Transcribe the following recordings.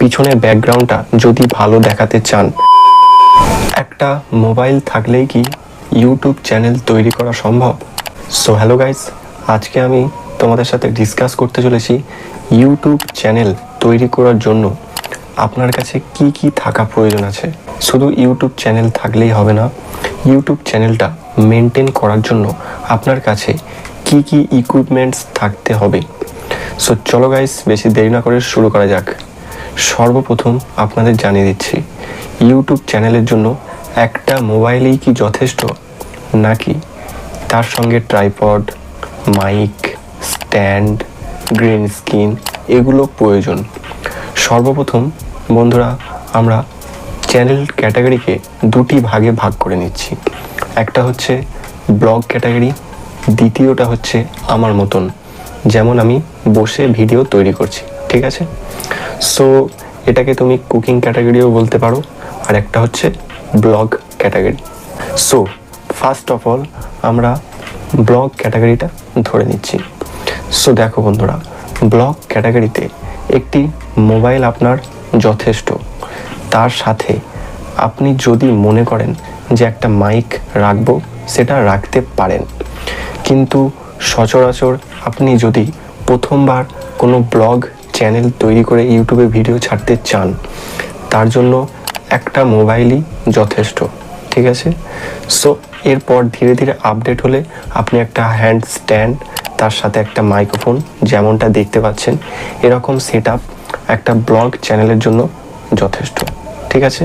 পিছনের ব্যাকগ্রাউন্ডটা যদি ভালো দেখাতে চান। একটা মোবাইল থাকলেই কি ইউটিউব চ্যানেল তৈরি করা সম্ভব? সো হ্যালো গাইস আজকে আমি তোমাদের সাথে ডিসকাস করতে চলেছি ইউটিউব চ্যানেল তৈরি করার জন্য আপনার কাছে কি কি থাকা প্রয়োজন আছে? শুধু ইউটিউব চ্যানেল থাকলেই হবে না ইউটিউব চ্যানেলটা মেনটেন করার জন্য আপনার কাছে কি কি ইকুইপমেন্টস থাকতে হবে? সো চলো গাইস বেশি দেরি না করে শুরু করা যাক। সর্বপ্রথম আপনাদের জানিয়ে দিচ্ছি ইউটিউব চ্যানেলের জন্য একটা মোবাইলেই কি যথেষ্ট? নাকি তার সঙ্গে tripod mic stand green screen এগুলো প্রয়োজন? সর্বপ্রথম বন্ধুরা, আমরা চ্যানেল ক্যাটাগরিকে দুটি ভাগে ভাগ করে নিচ্ছি। একটা হচ্ছে ব্লগ ক্যাটাগরি দ্বিতীয়টা হচ্ছে আমার মতন। যেমন আমি বসে ভিডিও তৈরি করছি, ঠিক আছে? সো এটাকে তুমি কুকিং ক্যাটাগরিও বলতে পারো। আর একটা হচ্ছে blog category so first of all আমরা ব্লগ ক্যাটাগরিটা ধরে নিচ্ছি। সো দেখো বন্ধুরা ব্লগ ক্যাটাগরিতে একটি মোবাইল আপনার যথেষ্ট। তার সাথে আপনি যদি মনে করেন যে একটা মাইক রাখব, সেটা রাখতে পারেন। কিন্তু সচরাচর আপনি যদি প্রথমবার কোনো ব্লগ চ্যানেল তৈরি করে ইউটিউবে ভিডিও ছাড়তে চান, তার জন্য একটা মোবাইলই যথেষ্ট, ঠিক আছে? সো এরপর ধীরে ধীরে আপডেট হলে আপনি একটা হ্যান্ড স্ট্যান্ড তার সাথে একটা মাইক্রোফোন যেমনটা দেখতে পাচ্ছেন, এরকম সেট একটা ব্লগ চ্যানেলের জন্য যথেষ্ট, ঠিক আছে?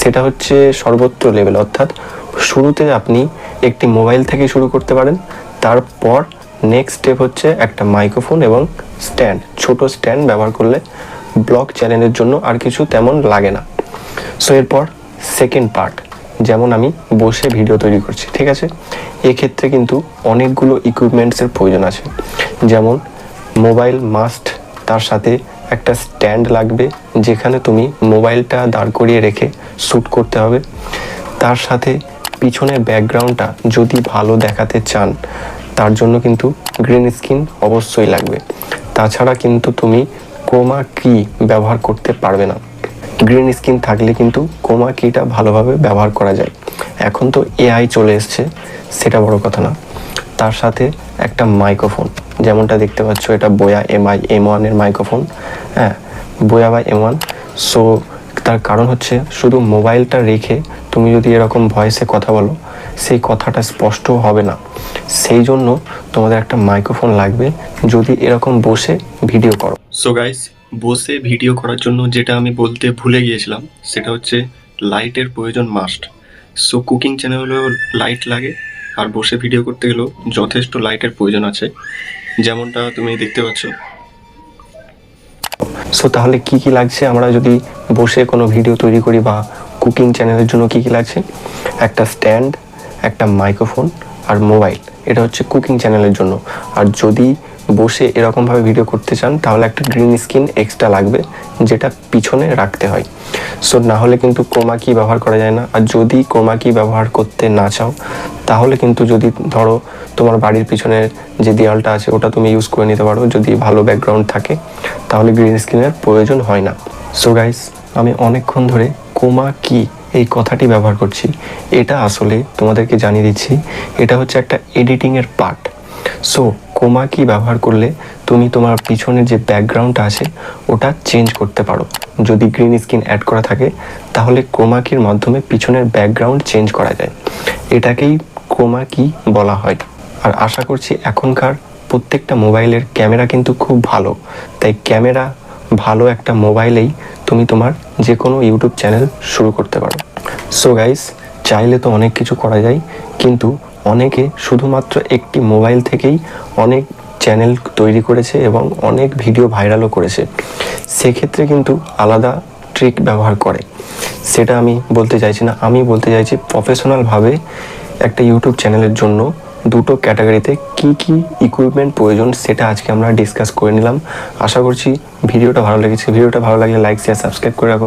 সেটা হচ্ছে সর্বোচ্চ লেভেল অর্থাৎ শুরুতে আপনি একটি মোবাইল থেকে শুরু করতে পারেন, তারপর নেক্সট স্টেপ হচ্ছে একটা মাইক্রোফোন এবং স্ট্যান্ড ছোট স্ট্যান্ড ব্যবহার করলে ব্লগ চ্যানেলের জন্য আর কিছু তেমন লাগে না। সো এরপর সেকেন্ড পার্ট যেমন আমি বসে ভিডিও তৈরি করছি, ঠিক আছে? এক্ষেত্রে কিন্তু অনেকগুলো ইকুইপমেন্টসের প্রয়োজন আছে। যেমন মোবাইল মাস্ট তার সাথে একটা স্ট্যান্ড লাগবে, যেখানে তুমি মোবাইলটা দাঁড় করিয়ে রেখে শ্যুট করতে হবে। তার সাথে পিছনের ব্যাকগ্রাউন্ডটা যদি ভালো দেখাতে চান তার জন্য কিন্তু গ্রিন স্ক্রিন অবশ্যই লাগবে। তাছাড়া কিন্তু তুমি ক্রোমা কি ব্যবহার করতে পারবে না। গ্রিন স্ক্রিন থাকলে কিন্তু ক্রোমা কিটা ভালোভাবে ব্যবহার করা যায়। এখন তো এআই চলে এসছে, সেটা বড় কথা না। তার সাথে একটা মাইক্রোফোন যেমনটা দেখতে পাচ্ছ, এটা বোয়া এমআই এম ওয়ানের মাইক্রোফোন হ্যাঁ বোয়া বা এম ওয়ান সো তার কারণ হচ্ছে শুধু মোবাইলটা রেখে তুমি যদি এরকম ভয়েসে কথা বলো সেই কথাটা স্পষ্ট হবে না। সেই জন্য তোমাদের একটা মাইক্রোফোন লাগবে যদি এরকম বসে ভিডিও করো। সো গাইস বসে ভিডিও করার জন্য যেটা আমি বলতে ভুলে গিয়েছিলাম সেটা হচ্ছে লাইটের প্রয়োজন মাস্ট সো কুকিং চ্যানেলেও লাইট লাগে আর বসে ভিডিও করতে গেলেও যথেষ্ট লাইটের প্রয়োজন আছে। যেমনটা তুমি দেখতে পাচ্ছ। সো তাহলে কি কি লাগছে? আমরা যদি বসে কোনো ভিডিও তৈরি করি বা কুকিং চ্যানেলের জন্য কি কি লাগছে? একটা স্ট্যান্ড একটা মাইক্রোফোন আর মোবাইল এটা হচ্ছে কুকিং চ্যানেলের জন্য। আর যদি বসে এরকমভাবে ভিডিও করতে চান, তাহলে একটা গ্রিন স্ক্রিন এক্সট্রা লাগবে, যেটা পিছনে রাখতে হয়। সো না হলে কিন্তু ক্রোমা কি ব্যবহার করা যায় না। আর যদি ক্রোমা কি ব্যবহার করতে না চাও, তাহলে কিন্তু যদি ধরো তোমার বাড়ির পিছনের যে দেওয়ালটা আছে, ওটা তুমি ইউজ করে নিতে পারো। যদি ভালো ব্যাকগ্রাউন্ড থাকে, তাহলে গ্রিন স্ক্রিনের প্রয়োজন হয় না। সো গাইস আমি অনেকক্ষণ ধরে কোমা কি এই কথাটি ব্যবহার করছি। এটা আসলে তোমাদেরকে জানিয়ে দিচ্ছি, এটা হচ্ছে একটা এডিটিংয়ের পার্ট। সো কোমা কি ব্যবহার করলে তুমি তোমার পিছনের যে ব্যাকগ্রাউন্ডটা আছে, ওটা চেঞ্জ করতে পারো। যদি গ্রিন স্ক্রিন অ্যাড করা থাকে, তাহলে ক্রোমা কির মাধ্যমে পিছনের ব্যাকগ্রাউন্ড চেঞ্জ করা যায়। এটাকেই ক্রোমা কি বলা হয়। আর আশা করছি এখনকার প্রত্যেকটা মোবাইলের ক্যামেরা কিন্তু খুব ভালো। তাই ক্যামেরা ভালো একটা মোবাইলেই তুমি তোমার যে কোনো ইউটিউব চ্যানেল শুরু করতে পারো। সো গাইস চাইলে তো অনেক কিছু করা যায়, কিন্তু অনেকে শুধুমাত্র একটি মোবাইল থেকেই অনেক চ্যানেল তৈরি করেছে এবং অনেক ভিডিও ভাইরালও করেছে। সেক্ষেত্রে কিন্তু আলাদা ট্রিক ব্যবহার করে। সেটা আমি বলতে চাইছি না, আমি বলতে চাইছি প্রফেশনালভাবে একটা ইউটিউব চ্যানেলের জন্য দুটো ক্যাটাগরিতে কি কি ইকুইপমেন্ট প্রয়োজন সেটা আজকে আমরা ডিসকাস করে নিলাম। আশা করছি ভিডিওটা ভালো লেগেছে। ভিডিওটা ভালো লাগলে লাইক শেয়ার সাবস্ক্রাইব করে রাখো।